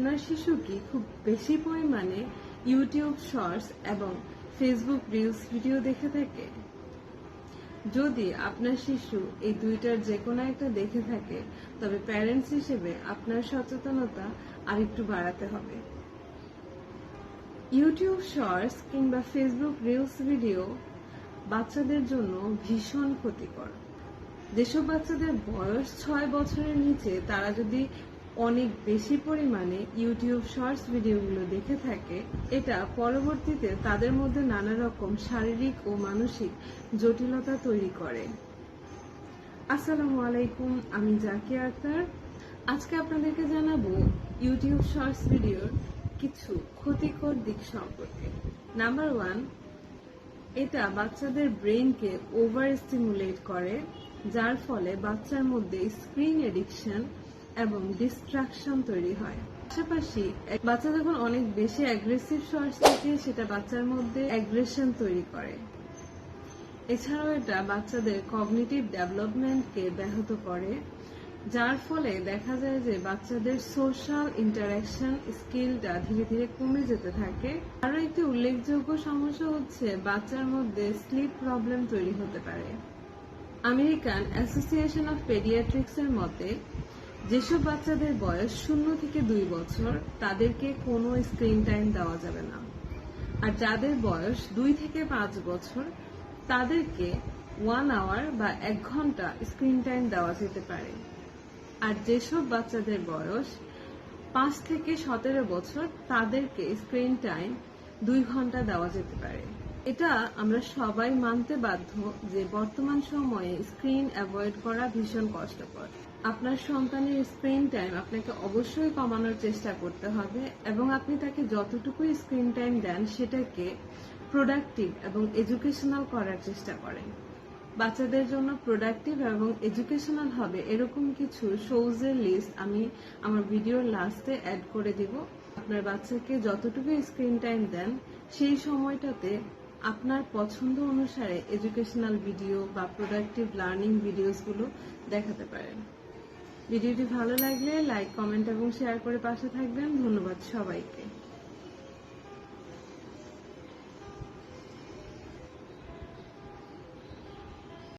আপনার শিশু কি খুব বেশি পরিমাণে ইউটিউব শর্টস এবং ফেসবুক রিলস ভিডিও দেখে থাকে? যদি আপনার শিশু এই দুইটার যে কোনো একটা দেখে থাকে, তবে প্যারেন্টস হিসেবে আপনার সচেতনতা আরেকটু বাড়াতে হবে। ইউটিউব শর্টস কিংবা ফেসবুক রিলস ভিডিও বাচ্চাদের জন্য ভীষণ ক্ষতিকর। যেসব বাচ্চাদের বয়স ছয় বছরের নিচে, তারা যদি অনেক বেশি পরিমাণে ইউটিউব শর্টস ভিডিওগুলো দেখে থাকে। এটা পরবর্তীতে তাদের মধ্যে নানা রকম শারীরিক ও মানসিক জটিলতা তৈরি করে। আসসালামু আলাইকুম, আমি জাকিয়া আক্তার। আজকে আপনাদেরকে জানাব ইউটিউব শর্টস ভিডিওর কিছু ক্ষতিকর দিক সম্পর্কে। নাম্বার ওয়ান এটা বাচ্চাদের ব্রেনকে ওভার স্টিমুলেট করে, যার ফলে বাচ্চার মধ্যে স্ক্রিন এডিকশন এবং ডিস্ট্রাকশন তৈরি হয়। পাশাপাশি বাচ্চা যখন অনেক বেশি অ্যাগ্রেসিভ শর্টস দেখে সেটা বাচ্চার মধ্যে অ্যাগ্রেশন তৈরি করে। এছাড়াও এটা বাচ্চাদের কগনিটিভ ডেভেলপমেন্টকে ব্যাহত করে, যার ফলে দেখা যায় যে বাচ্চাদের সোশ্যাল ইন্টারাকশন স্কিলটা ধীরে ধীরে কমে যেতে থাকে। আরও একটি উল্লেখযোগ্য সমস্যা হচ্ছে বাচ্চার মধ্যে স্লিপ প্রবলেম তৈরি হতে পারে। আমেরিকান অ্যাসোসিয়েশন অফ পেডিয়াট্রিক্সের মতে যেসব বাচ্চাদের বয়স শূন্য থেকে দুই বছর, তাদেরকে কোনো স্ক্রিন টাইম দেওয়া যাবে না। আর যাদের বয়স দুই থেকে পাঁচ বছর, তাদেরকে ওয়ান আওয়ার বা এক ঘণ্টা স্ক্রিন টাইম দেওয়া যেতে পারে। আর যেসব বাচ্চাদের বয়স পাঁচ থেকে সতেরো বছর, তাদেরকে স্ক্রিন টাইম দুই ঘণ্টা দেওয়া যেতে পারে। এটা আমরা সবাই মানতে বাধ্য যে বর্তমান সময়ে স্ক্রিন অ্যাভয়েড করা ভীষণ কষ্টকর। আপনার সন্তানের স্ক্রিন টাইম আপনাকে অবশ্যই কমানোর চেষ্টা করতে হবে এবং আপনি তাকে যতটুকুই স্ক্রিন টাইম দেন সেটাকে প্রোডাক্টিভ এবং এডুকেশনাল করার চেষ্টা করেন। বাচ্চাদের জন্য প্রোডাক্টিভ এবং এডুকেশনাল হবে এরকম কিছু শোজের লিস্ট আমি আমার ভিডিওর লাস্টে অ্যাড করে দিব। আপনার বাচ্চাকে যতটুকু স্ক্রিন টাইম দেন সেই সময়টাতে আপনার পছন্দ অনুসারে এডুকেশনাল ভিডিও বা প্রোডাক্টিভ লার্নিং ভিডিওসগুলো দেখাতে পারেন। ভিডিওটি ভালো লাগলে লাইক কমেন্ট এবং শেয়ার করে পাশে থাকবেন। ধন্যবাদ সবাইকে।